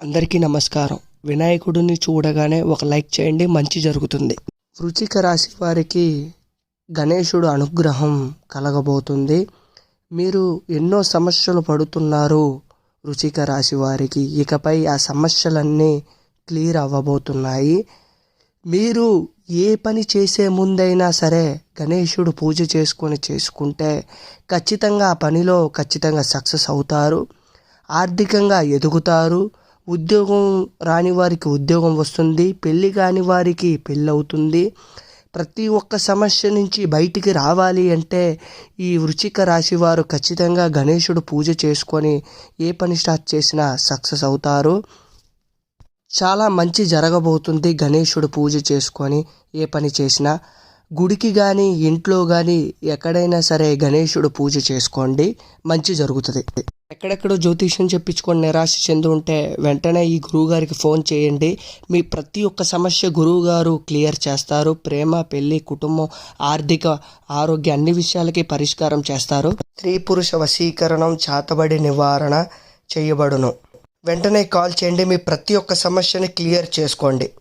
అందరికీ నమస్కారం. వినాయకుడిని చూడగానే ఒక లైక్ చేయండి మంచి జరుగుతుంది. వృచిక రాశి వారికి గణేశుడు అనుగ్రహం కలగబోతుంది. మీరు ఎన్నో సమస్యలు పడుతున్నారు రుచిక రాశి వారికి. ఇకపై ఆ సమస్యలన్నీ క్లియర్ అవ్వబోతున్నాయి. మీరు ఏ పని చేసే ముందైనా సరే గణేశుడు పూజ చేసుకొని చేసుకుంటే ఖచ్చితంగా ఆ పనిలో ఖచ్చితంగా సక్సెస్ అవుతారు. ఆర్థికంగా ఎదుగుతారు. ఉద్యోగం రాని వారికి ఉద్యోగం వస్తుంది పెళ్ళి కాని వారికి పెళ్ళి అవుతుంది. ప్రతి ఒక్క సమస్య నుంచి బయటికి రావాలి అంటే ఈ వృచిక రాశి వారు ఖచ్చితంగా గణేశుడు పూజ చేసుకొని ఏ పని స్టార్ట్ చేసినా సక్సెస్ అవుతారు. చాలా మంచి జరగబోతుంది గణేశుడు పూజ చేసుకొని ఏ పని చేసినా. గుడికి కానీ ఇంట్లో కానీ ఎక్కడైనా సరే గణేశుడు పూజ చేసుకోండి మంచి జరుగుతుంది. ఎక్కడెక్కడో జ్యోతిష్యం చెప్పించుకొని నిరాశ చెంది ఉంటే వెంటనే ఈ గురువుగారికి ఫోన్ చేయండి. మీ ప్రతి ఒక్క సమస్య గురువుగారు క్లియర్ చేస్తారు. ప్రేమ పెళ్ళి కుటుంబం ఆర్థిక ఆరోగ్య అన్ని విషయాలకి పరిష్కారం చేస్తారు. స్త్రీ పురుష వశీకరణం చాతబడి నివారణ చేయబడును. వెంటనే కాల్ చేయండి. మీ ప్రతి ఒక్క సమస్యని క్లియర్ చేసుకోండి.